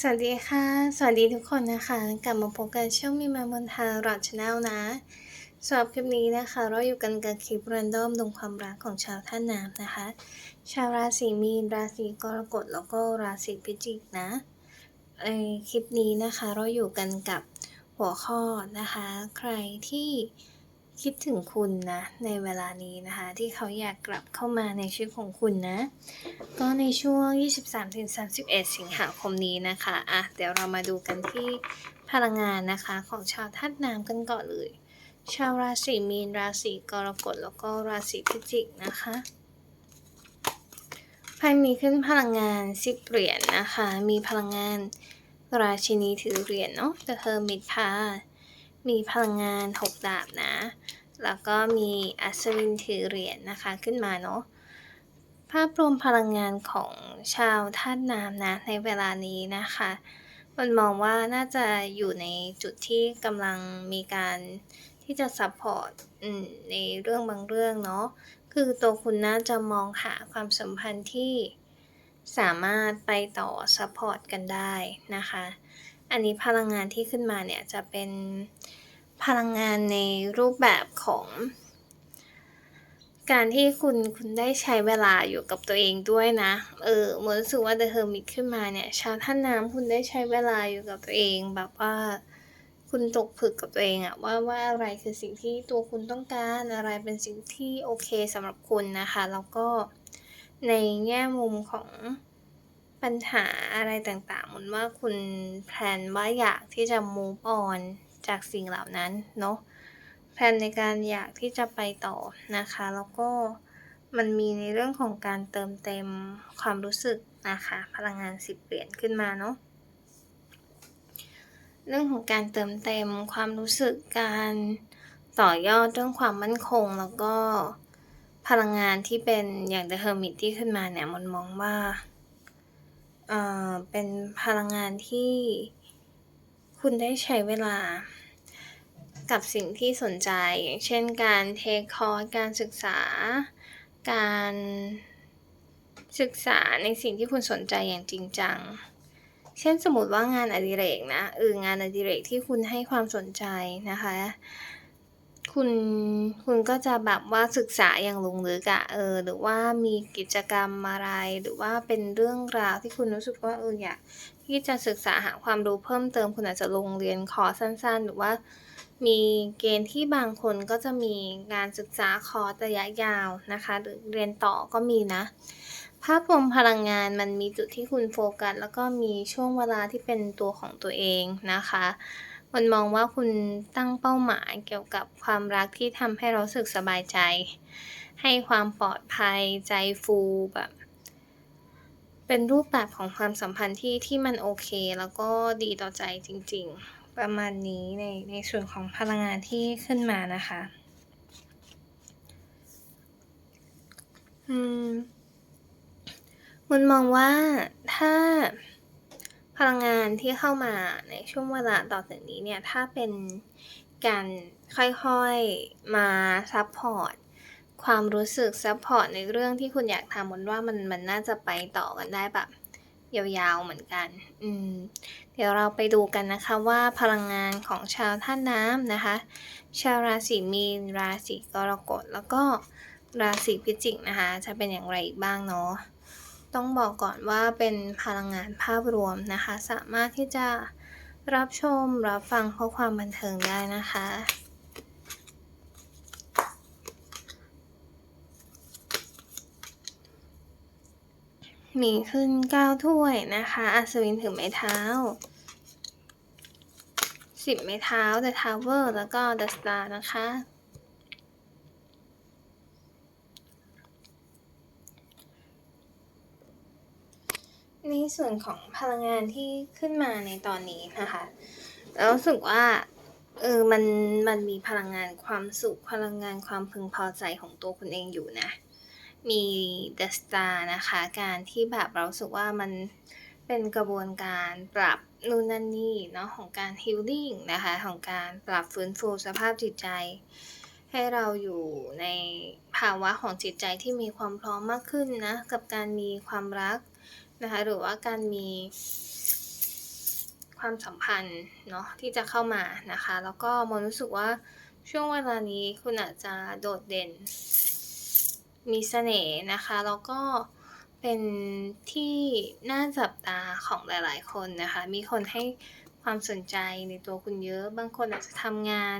สวัสดีค่ะ สวัสดีทุกคนนะคะ กลับมาพบกันช่องมีมาบนทางรอดชาแนลนะสำหรับคลิปนี้นะคะ เราอยู่กันกับคลิปเรนดอมดวงความรักของชาวท่าน้ำนะคะ ชาวราศีมีน ราศีกรกฎแล้วก็ราศีพิจิกนะในคลิปนี้นะคะ เราอยู่กันกับหัวข้อนะคะ ใครที่ คิดถึงคุณนะ ในเวลานี้นะคะ ที่เขาอยากกลับเข้ามาในชีวิตของคุณนะ ก็ในช่วง 23-31 สิงหาคมนี้นะคะอะเดี๋ยวเรามาดูกันที่พลังงานนะคะของชาวธาตุน้ำกันก่อนเลย ชาวราศีมีนราศีกรกฎแล้วก็ราศีพิจิกนะคะไพ่มีขึ้นพลังงานสิบเหรียญนะคะ มีพลังงานราชินีถือเหรียญเนาะ The Hermit ค่ะ มีพลังงานหกดาบนะ แล้วก็มีอัศวินถือเหรียญนะคะขึ้นมาเนาะ ภาพรวมพลังงานของชาวธาตุน้ำนะในเวลานี้นะคะ มันมองว่าน่าจะอยู่ในจุดที่กำลังมีการที่จะซัพพอร์ตในเรื่องบางเรื่องเนาะ คือตัวคุณน่าจะมองหาความสัมพันธ์ที่สามารถไปต่อซัพพอร์ตกันได้นะคะ อันนี้พลังงานที่ขึ้นมาเนี่ยจะเป็นพลังงานในรูปแบบของ การที่คุณคุณได้ใช้เวลาอยู่กับตัวเองด้วยนะ เออเหมือนรู้สึกว่า The Hermit ขึ้นมาเนี่ย ชาวท่าน้ำคุณได้ใช้เวลาอยู่กับตัวเองแบบว่าคุณตกผึกกับตัวเองอะว่าว่าอะไรคือสิ่งที่ตัวคุณต้องการอะไรเป็นสิ่งที่โอเคสำหรับคุณนะคะ แล้วก็ในแง่มุมของ ปัญหาอะไรต่างๆมันว่าคุณแพลนว่าอยากที่จะ move on จากสิ่งเหล่านั้นเนาะแผนในการอยากที่จะไปต่อนะคะ แล้วก็มันมีในเรื่องของการเติมเต็มความรู้สึกนะคะ พลังงานสิบเหรียญขึ้นมาเนาะเรื่องของการเติมเต็มความรู้สึกการต่อยอดเรื่องความมั่นคง แล้วก็พลังงานที่เป็นอย่าง The Hermit ที่ขึ้นมาเนี่ยมันมองว่า เป็นพลังงานที่คุณได้ใช้เวลากับสิ่งที่สนใจ อย่างเช่นการเทคคอร์สการศึกษา การศึกษาในสิ่งที่คุณสนใจอย่างจริงจัง เช่นสมมติว่างานอดิเรกนะเอองานอดิเรกที่คุณให้ความสนใจนะคะ คุณคุณก็จะแบบว่าศึกษาอย่างลงลึกอะเออ หรือว่ามีกิจกรรมอะไร หรือว่าเป็นเรื่องราวที่คุณรู้สึกว่าเอออยากที่จะศึกษาหาความรู้เพิ่มเติมคุณอาจจะลงเรียนคอร์สสั้น ๆ หรือว่า มีเกณฑ์ที่บางคนก็จะมีงานศึกษาคอร์สระยะยาวนะคะ หรือเรียนต่อก็มีนะ ภาพรวมพลังงานมันมีจุดที่คุณโฟกัสแล้วก็มีช่วงเวลาที่เป็นตัวของตัวเองนะคะ มันมองว่าคุณตั้งเป้าหมายเกี่ยวกับความรักที่ทำให้เราสึกสบายใจ ให้ความปลอดภัยใจฟูแบบเป็นรูปแบบของความสัมพันธ์ที่ที่มันโอเค แล้วก็ดีต่อใจจริง ๆ ประมาณนี้ในในส่วนของพลังงานที่ขึ้นมานะคะ อืมมันมองว่าถ้า พลังงานที่เข้ามาในช่วงเวลาต่อจากนี้เนี่ย ถ้าเป็นการค่อยๆมาซัพพอร์ตความรู้สึกซัพพอร์ตในเรื่องที่คุณอยากทำมันว่ามันมันน่าจะไปต่อกันได้แบบยาวๆเหมือนกัน อืม เดี๋ยวเราไปดูกันนะคะว่าพลังงานของชาวท่าน้ำนะคะ ชาวราศีมีน ราศีกรกฎ แล้วก็ราศีพิจิกนะคะ จะเป็นอย่างไรอีกบ้างเนาะ ต้องบอกก่อนว่าเป็นพลังงานภาพรวมนะคะ สามารถที่จะรับชมรับฟังเพื่อความบันเทิงได้นะคะ มีขึ้นเก้าถ้วยนะคะ อัศวินถือไม้เท้าสิบไม้เท้า The Tower แล้วก็ The Star นะคะ ในส่วนของพลังงานที่ขึ้นมาในตอนนี้นะคะแล้วรู้สึกว่าเออมันมันมีพลังงานความสุขพลังงานความพึงพอใจของตัวคุณเองอยู่นะ มี The Star นะคะ การที่แบบเราสึกว่ามันเป็นกระบวนการปรับนู่นนั่นนี่เนาะของการ healing นะคะ ของการปรับฟื้นฟูสภาพจิตใจ ให้เราอยู่ในภาวะของจิตใจที่มีความพร้อมมากขึ้นนะ กับการมีความรัก นะคะ หรือว่าการมีความสัมพันธ์เนาะที่จะเข้ามานะคะ แล้วก็มนรู้สึกว่าช่วงเวลานี้คุณอาจจะโดดเด่น มีเสน่ห์นะคะ แล้วก็เป็นที่น่าจับตาของหลาย ๆ คนนะคะ มีคนให้ความสนใจในตัวคุณเยอะ บางคนอาจจะทำงาน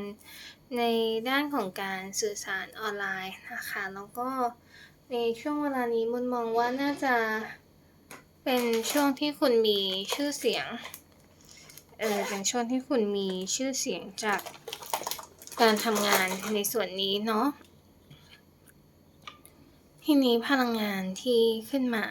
ในด้านของการสื่อสารออนไลน์นะคะ แล้วก็ในช่วงเวลานี้มนมองว่าน่าจะ เป็นช่วงที่คุณมีชื่อเสียง เออ เป็นช่วงที่คุณมีชื่อเสียงจากการทำงานในส่วนนี้เนาะ ทีนี้พลังงานที่ขึ้นมา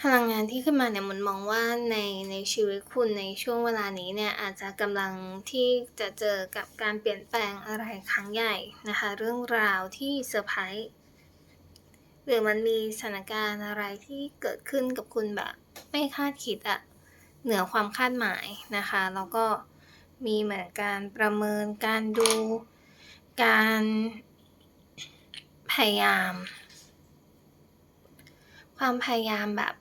พลังงานที่ขึ้นมาเนี่ยมันมองว่าในในชีวิตคุณในช่วงเวลานี้เนี่ยอาจจะกำลังที่จะเจอกับการเปลี่ยนแปลงอะไรครั้งใหญ่นะคะ เรื่องราวที่เซอร์ไพรส์ หรือมันมีสถานการณ์อะไรที่เกิดขึ้นกับคุณแบบไม่คาดคิดอะเหนือความคาดหมายนะคะ แล้วก็มีเหมือนการประเมินการดู การพยายาม ความพยายามแบบ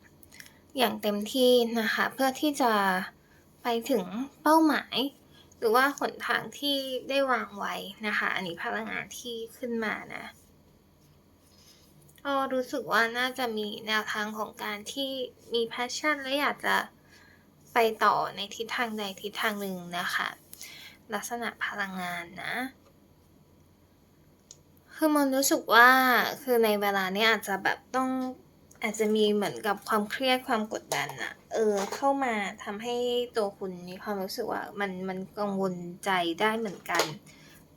อย่างเต็มที่นะคะ เพื่อที่จะไปถึงเป้าหมาย หรือว่าหนทางที่ได้วางไว้นะคะ อันนี้พลังงานที่ขึ้นมานะ ก็รู้สึกว่าน่าจะมีแนวทางของการที่มีแพชชั่นและอยากจะไปต่อในทิศทางใดทิศทางหนึ่งนะคะ ลักษณะพลังงานนะ คือมันรู้สึกว่าคือในเวลานี้อาจจะแบบต้องอาจจะมีเหมือนกับความเครียดความกดดันอะเออเข้ามาทำให้ตัวคุณมีความรู้สึกว่ามันมันกังวลใจได้เหมือนกัน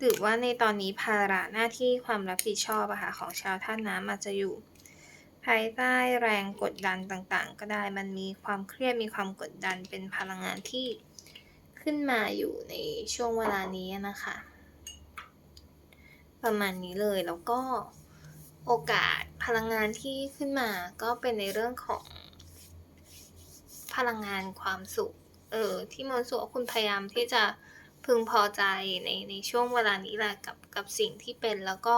หรือว่าในตอนนี้ภาระหน้าที่ความรับผิดชอบอะค่ะของชาวท่านน้ำอาจจะอยู่ ภายใต้แรงกดดันต่างๆ ก็ได้มันมีความเครียดมีความกดดันเป็นพลังงานที่ขึ้นมาอยู่ในช่วงเวลานี้นะคะ ประมาณนี้เลยแล้วก็โอกาสพลังงานที่ขึ้นมาก็เป็นในเรื่องของพลังงานความสุข เออ ที่มันสุขคุณพยายามที่จะ พึงพอใจในในช่วงเวลานี้แหละกับกับสิ่งที่เป็นแล้วก็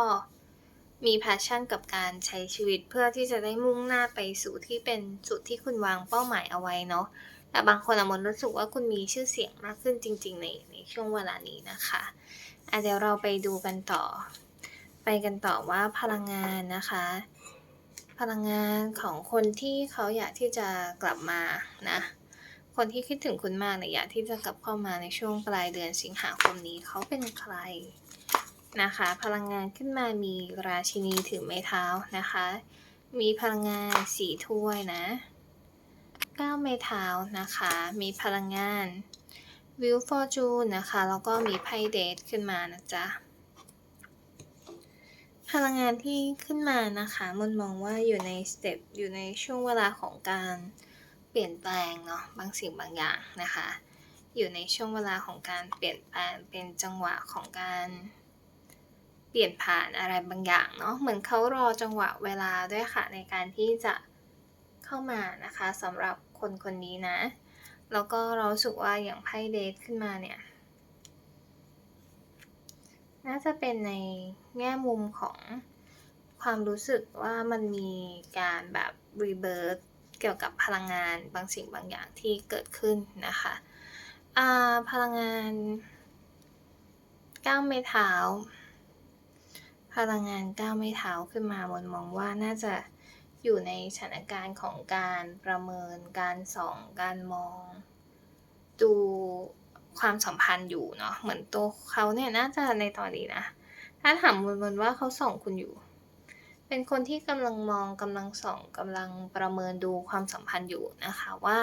มีแพชชั่นกับการใช้ชีวิตเพื่อที่จะได้มุ่งหน้าไปสู่ที่เป็นจุดที่คุณวางเป้าหมายเอาไว้เนาะแต่บางคนอะมนรู้สึกว่าคุณมีชื่อเสียงมากขึ้นจริง ๆ ในในช่วงเวลานี้นะคะอะเดี๋ยวเราไปดูกันต่อ ไปกันต่อว่าพลังงานนะคะ พลังงานของคนที่เขาอยากที่จะกลับมานะ คนที่คิดถึงคุณมากเนี่ยอยากที่จะกลับเข้ามาในช่วงปลายเดือนสิงหาคมนี้เขาเป็นใครนะคะ พลังงานขึ้นมามีราชินีถือไม้เท้านะคะ มีพลังงานสีถ้วยนะก้าไม้เท้านะคะ มีพลังงานวิวฟอร์จูนนะคะ แล้วก็มีไพ่เดทขึ้นมานะจ๊ะพลังงานที่ขึ้นมานะคะมันมองว่าอยู่ในสเต็ปอยู่ในช่วงเวลาของการ เปลี่ยนแปลงเนาะบางสิ่งบางอย่างนะคะ อยู่ในช่วงเวลาของการเปลี่ยนแปลงเป็นจังหวะของการเปลี่ยนผ่านอะไรบางอย่างเนาะเหมือนเขารอจังหวะเวลาด้วยค่ะในการที่จะเข้ามานะคะสำหรับคนคนนี้นะ แล้วก็เราสึกว่าอย่างไพ่เดทขึ้นมาเนี่ยน่าจะเป็นในแง่มุมของความรู้สึกว่ามันมีการแบบรีเบิร์เกี่ยวกับพลังงานบางสิ่งบางอย่างที่เกิดขึ้นนะคะพลังงานก้าวไม้เท้า พลังงานก้าวไม้เท้าขึ้นมาบนมองว่าน่าจะอยู่ในสถานการณ์ของการประเมินการส่องการมอง ดูความสัมพันธ์อยู่เนาะเหมือนตัวเขาเนี่ยน่าจะในตอนนี้นะ ถ้าถามมนว่าเขาส่องคุณอยู่ เป็นคนที่กำลังมองกำลังส่องกำลังประเมินดูความสัมพันธ์อยู่นะคะว่า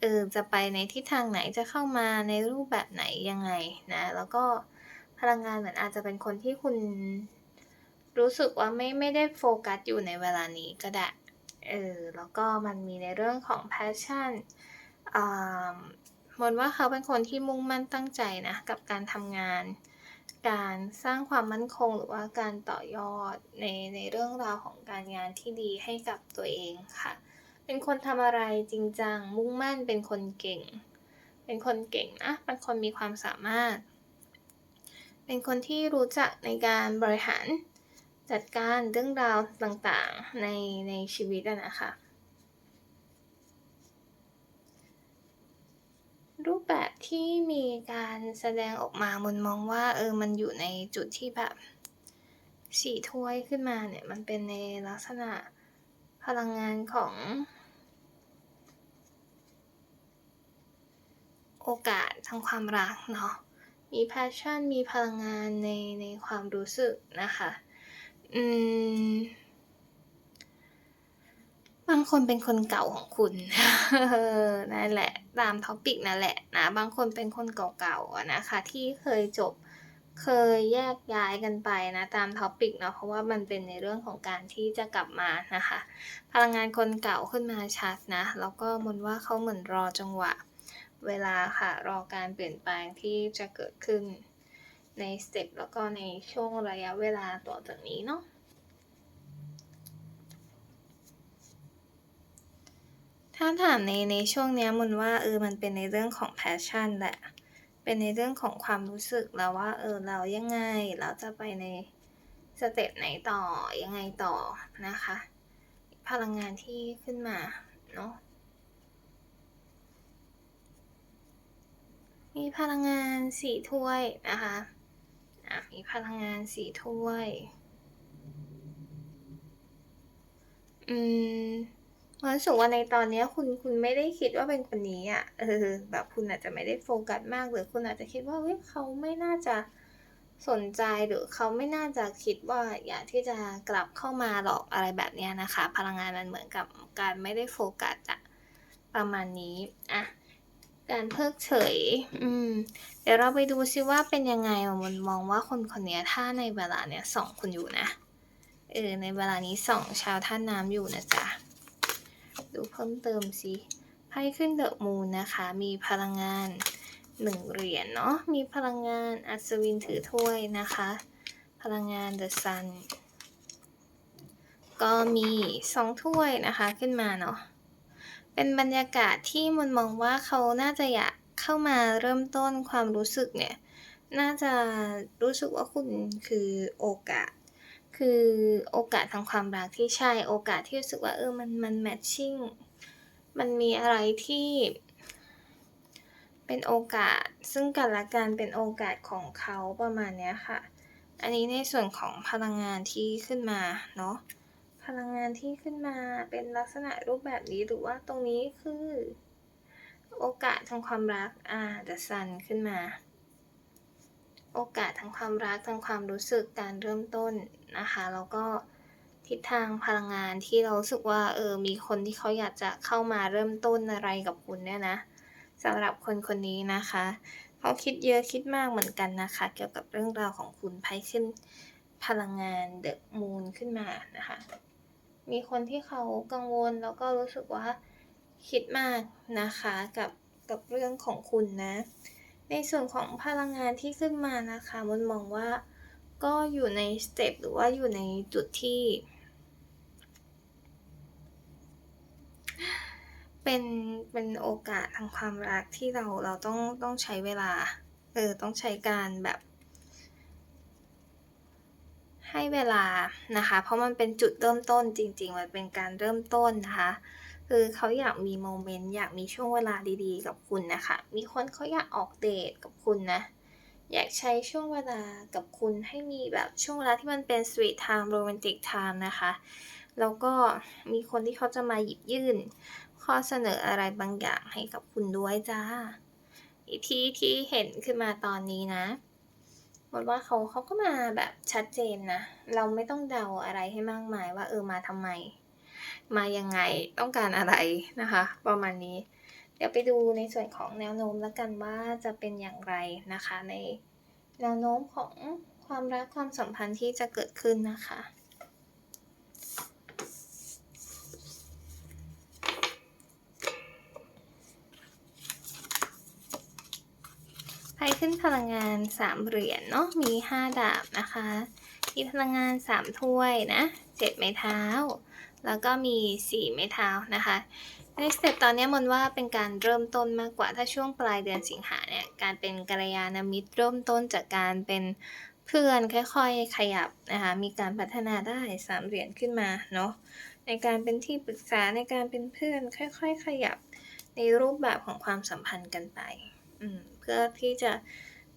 เออจะไปในทิศทางไหนจะเข้ามาในรูปแบบไหนยังไงนะแล้วก็พลังงานเหมือนอาจจะเป็นคนที่คุณรู้สึกว่าไม่ไม่ได้โฟกัสอยู่ในเวลานี้ก็ได้เออแล้วก็มันมีในเรื่องของแพชชั่นอ่ามนว่าเขาเป็นคนที่มุ่งมั่นตั้งใจนะกับการทำงาน การสร้างความมั่นคงหรือว่าการต่อยอดในในเรื่องราวของการงานที่ดีให้กับตัวเองค่ะ เป็นคนทำอะไรจริงจังมุ่งมั่นเป็นคนเก่ง เป็นคนเก่งนะเป็นคนมีความสามารถ เป็นคนที่รู้จักในการบริหารจัดการเรื่องราวต่างๆในในชีวิตนะคะ รูปแบบที่มีการแสดงออกมามนมองว่าเออมันอยู่ในจุดที่แบบ4ถ้วยขึ้นมาเนี่ยมันเป็นในลักษณะพลังงานของ โอกาสทางความรักเนาะมี passion มีพลังงานในในความรู้สึกนะคะ อืม คนเป็นคนเก่าของคุณนั่นแหละ ตาม topic นั่นแหละนะบางคนเป็นคนเก่าๆนะคะ ที่เคยจบเคยแยกย้ายกันไปนะตาม topic เนาะเพราะว่ามันเป็นในเรื่องของการที่จะกลับมานะคะ พลังงานคนเก่าขึ้นมาชัดนะ แล้วก็มนว่าเขาเหมือนรอจังหวะ เวลาค่ะรอการเปลี่ยนแปลงที่จะเกิดขึ้นในสเต็ปแล้วก็ในช่วงระยะเวลาต่อจากนี้เนาะ ถ้าถามในในช่วงนี้ยมนว่าเออมันเป็นในเรื่องของ passion แหละ เป็นในเรื่องของความรู้สึกแล้วว่า เออเรายังไงเราจะไปในสเต็ปไหนต่อยังไงต่อนะคะ พลังงานที่ขึ้นมาเนาะมีพลังงาน4ถ้วยนะคะอ่ามีพลังงาน4ถ้วย อืม รู้สึกว่าในตอนนี้คุณคุณไม่ได้คิดว่าเป็นคนนี้อะเออแบบคุณอาจจะไม่ได้โฟกัสมากหรือคุณอาจจะคิดว่าเฮ้ยเขาไม่น่าจะสนใจหรือเขาไม่น่าจะคิดว่าอยากที่จะกลับเข้ามาหรอกอะไรแบบนี้นะคะ พลังงานมันเหมือนกับการไม่ได้โฟกัสอะประมาณนี้อะการเพิกเฉย อืม เดี๋ยวเราไปดูซิว่าเป็นยังไงมนมองว่าคนคนนี้ถ้าในเวลาเนี้ยสองคุณอยู่นะ เออ ในเวลานี้สองชาวธาน้ำอยู่นะจ๊ะ ดูเพิ่มเติมซิไพ่ขึ้น The Moon นะคะ มีพลังงาน1เหรียญเนาะ มีพลังงานอัศวินถือถ้วยนะคะ พลังงาน The Sun ก็มี2ถ้วยนะคะขึ้นมาเนาะ เป็นบรรยากาศที่มันมองว่าเขาน่าจะอยากเข้ามาเริ่มต้นความรู้สึกเนี่ย น่าจะรู้สึกว่าคุณคือโอกาส คือโอกาสทางความรักที่ใช่โอกาสที่รู้สึกว่าเออมันมัน matching มันมีอะไรที่เป็นโอกาสซึ่งกันและกันเป็นโอกาสของเขาประมาณเนี้ยค่ะ อันนี้ในส่วนของพลังงานที่ขึ้นมาเนาะพลังงานที่ขึ้นมาเป็นลักษณะรูปแบบนี้หรือว่าตรงนี้คือ โอกาสทางความรักอ่า The Sun ขึ้นมา โอกาสทางความรักทางความรู้สึกการเริ่มต้นนะคะ แล้วก็ทิศทางพลังงานที่เราสึกว่าเออมีคนที่เขาอยากจะเข้ามาเริ่มต้นอะไรกับคุณเนี่ยนะสำหรับคนคนนี้นะคะเขาคิดเยอะคิดมากเหมือนกันนะคะ เกี่ยวกับเรื่องราวของคุณไพ่ขึ้นพลังงาน The Moon ขึ้นมานะคะ มีคนที่เขากังวลแล้วก็รู้สึกว่าคิดมากนะคะกับกับเรื่องของคุณนะ ในส่วนของพลังงานที่ขึ้นมานะคะมนมองว่าก็อยู่ในสเต็ปหรือว่าอยู่ในจุดที่ เป็นเป็นโอกาสทางความรักที่เราเราต้องต้องใช้เวลาเออต้องใช้การแบบ ให้เวลานะคะ เพราะมันเป็นจุดเริ่มต้นจริง ๆ มันเป็นการเริ่มต้นนะคะ คือเขาอยากมีโมเมนต์อยากมีช่วงเวลาดีๆ กับคุณนะคะ มีคนเขาอยากออกเดตกับคุณนะ อยากใช้ช่วงเวลากับคุณให้มีแบบช่วงเวลาที่มันเป็น sweet time romantic time นะคะ แล้วก็มีคนที่เขาจะมาหยิบยื่น ข้อเสนออะไรบางอย่างให้กับคุณด้วยจ้ะที่ที่เห็นขึ้นมาตอนนี้นะมนว่าเขาเขาก็มาแบบชัดเจนนะ เราไม่ต้องเดาอะไรให้มากมายว่าเออมาทำไม มายังไงต้องการอะไรนะคะ ประมาณนี้ เดี๋ยวไปดูในส่วนของแนวโน้มแล้วกันว่าจะเป็นอย่างไรนะคะ ในแนวโน้มของความรักความสัมพันธ์ที่จะเกิดขึ้นนะคะไพ่ขึ้นพลังงาน 3 เหรียญเนาะมี 5 ดาบนะคะ มีพลังงาน 3 ถ้วยนะ 7 ไม้เท้า แล้วก็มี 4 ไม้เท้านะคะ ในสเต็ปตอนนี้มนว่าเป็นการเริ่มต้นมากกว่าถ้าช่วงปลายเดือนสิงหาเนี่ย การเป็นกัลยาณมิตรเริ่มต้นจากการเป็นเพื่อนค่อยๆขยับนะคะ มีการพัฒนาได้3เหรียญขึ้นมาเนาะ ในการเป็นที่ปรึกษาในการเป็นเพื่อนค่อย ๆ ขยับในรูปแบบของความสัมพันธ์กันไป เพื่อที่จะ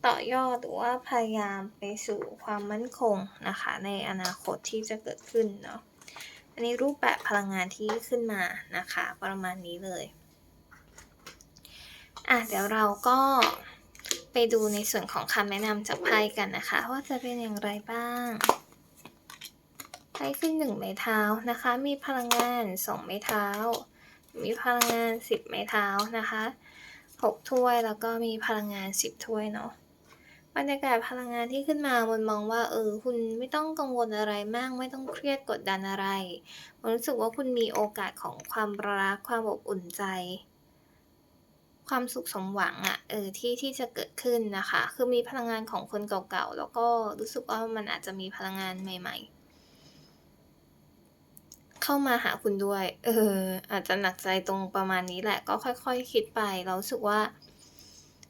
ต่อยอดหรือว่าพยายามไปสู่ความมั่นคงนะคะ ในอนาคตที่จะเกิดขึ้นเนาะอันนี้รูปแบบพลังงานที่ขึ้นมานะคะ ประมาณนี้เลยอ่าเดี๋ยวเราก็ไปดูในส่วนของคำแนะนำจากไพ่กันนะคะ ว่าจะเป็นอย่างไรบ้างไพ่ขึ้น1ไม้เท้านะคะ มีพลังงาน2ไม้เท้า มีพลังงาน10ไม้เท้านะคะ6ถ้วยแล้วก็มีพลังงาน10ถ้วยเนาะ บรรยากาศพลังงานที่ขึ้นมามนมองว่าเออคุณไม่ต้องกังวลอะไรมาก ไม่ต้องเครียดกดดันอะไรมนรู้สึกว่าคุณมีโอกาสของความรักความอบอุ่นใจ ความสุขสมหวังอะเออที่ที่จะเกิดขึ้นนะคะ คือมีพลังงานของคนเก่าๆแล้วก็รู้สึกว่ามันอาจจะมีพลังงานใหม่ ๆเข้ามาหาคุณด้วย เออ อาจจะหนักใจตรงประมาณนี้แหละ ก็ค่อยๆคคิดไป เรารู้สึกว่า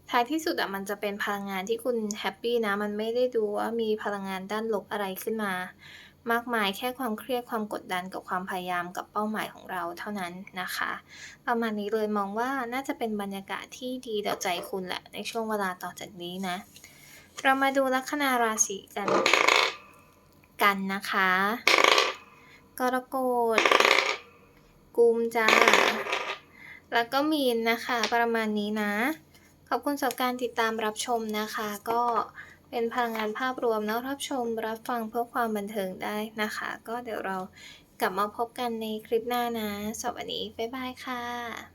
ท้ายที่สุดอะมันจะเป็นพลังงานที่คุณแฮปปี้นะ มันไม่ได้ดูว่ามีพลังงานด้านลบอะไรขึ้นมา มากมายแค่ความเครียดความกดดันกับความพยายามกับเป้าหมายของเราเท่านั้นนะคะ ประมาณนี้เลยมองว่าน่าจะเป็นบรรยากาศที่ดีต่อใจคุณแหละในช่วงเวลาต่อจากนี้นะ เรามาดูลัคนาราศีกันกันนะคะ กรกฎกุมจ้ะแล้วก็มีนนะคะ ประมาณนี้นะ ขอบคุณสำหรับการติดตามรับชมนะคะ ก็เป็นพลังงานภาพรวมนะรับชมรับฟังเพื่อความบันเทิงได้นะคะ ก็เดี๋ยวเรากลับมาพบกันในคลิปหน้านะสวัสดีบ๊ายบายค่ะ